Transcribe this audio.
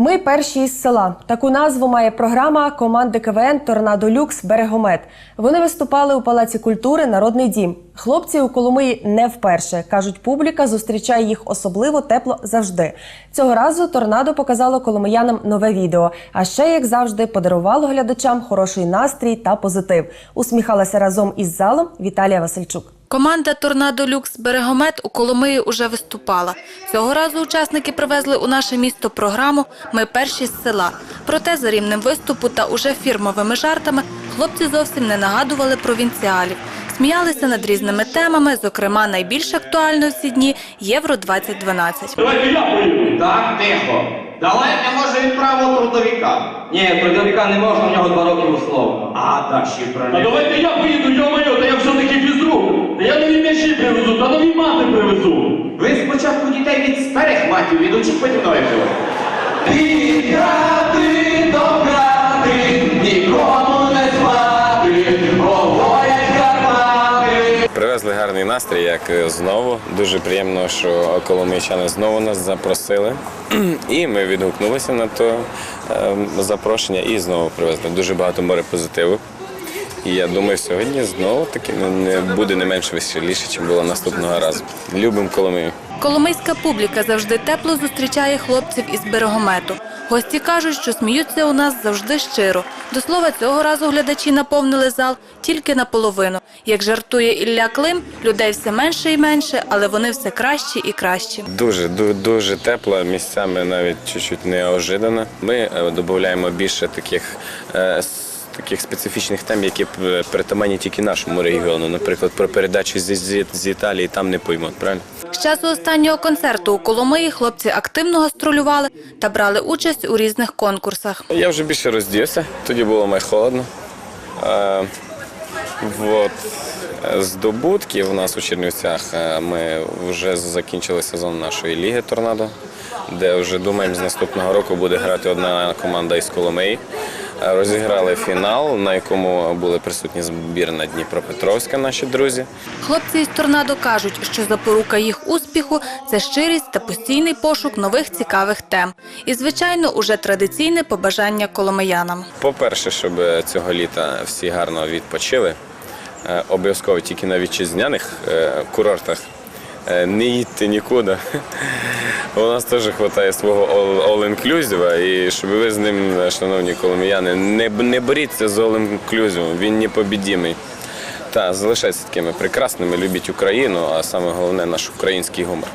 Ми перші із села. Таку назву має програма команди КВН Торнадо Люкс Берегомет. Вони виступали у Палаці культури Народний дім. Хлопці у Коломиї не вперше. кажуть, публіка зустрічає їх особливо тепло завжди. Цього разу торнадо показало коломиянам нове відео. А ще, як завжди, подарувало глядачам хороший настрій та позитив. Усміхалася разом із залом Віталія Васильчук. Команда Торнадо Люкс Берегомет у Коломиї уже виступала. Цього разу учасники привезли у наше місто програму Ми перші з села. Проте за рівнем виступу та уже фірмовими жартами хлопці зовсім не нагадували провінціалів. Сміялися над різними темами, зокрема, найбільш актуальною в ці дні Євро 2012. Давайте я поїду. Так, тихо. Давайте, може, відправимо трудовика. Ні, трудовика не можна, у нього два роки условно. А, далі Та про давайте я поїду, йо-моє, та я все-таки фізрук. Та я нові м'ячі привезу, та нові мати привезу. Ви спочатку дітей від старих матів відучіть, потім нових Привезли гарний настрій, як е, знову. Дуже приємно, що коломийчани знову нас запросили. І ми відгукнулися на то е, запрошення і знову привезли. Дуже багато море позитиву. І я думаю, сьогодні знову таки не буде не менш веселіше, ніж було наступного разу. Любимо Коломию. Коломийська публіка завжди тепло зустрічає хлопців із берегомету. Гості кажуть, що сміються у нас завжди щиро. До слова, цього разу глядачі наповнили зал тільки наполовину. Як жартує Ілля Клим, людей все менше і менше, але вони все кращі і кращі. Дуже дуже, дуже тепло, місцями навіть чуть-чуть неожиданно. Ми е, додаємо більше таких. е, Таких специфічних тем, які притаманні тільки нашому регіону. Наприклад, про передачі з, з, з Італії там не поймуть, правильно? З часу останнього концерту у Коломиї хлопці активно гастролювали та брали участь у різних конкурсах. Я вже більше роздівся, тоді було май холодно. Е, вот. Здобутки у нас у Чернівцях е, ми вже закінчили сезон нашої ліги Торнадо, де вже думаємо, з наступного року буде грати одна команда із Коломиї. Е, Розіграли фінал, на якому були присутні збірна Дніпропетровська, наші друзі. Хлопці із торнадо кажуть, що запорука їх успіху це щирість та постійний пошук нових цікавих тем. І, звичайно, уже традиційне побажання коломиянам. По-перше, щоб цього літа всі гарно відпочили. Е, Обов'язково тільки на вітчизняних е, курортах. е, Не їдьте нікуди. У нас теж вистачає свого all- all-inclusive, і щоб ви з ним, шановні коломіяни, не, не боріться з all-inclusive, він непобідімий. Та залишайтеся такими прекрасними, любіть Україну, а саме головне наш український гумор.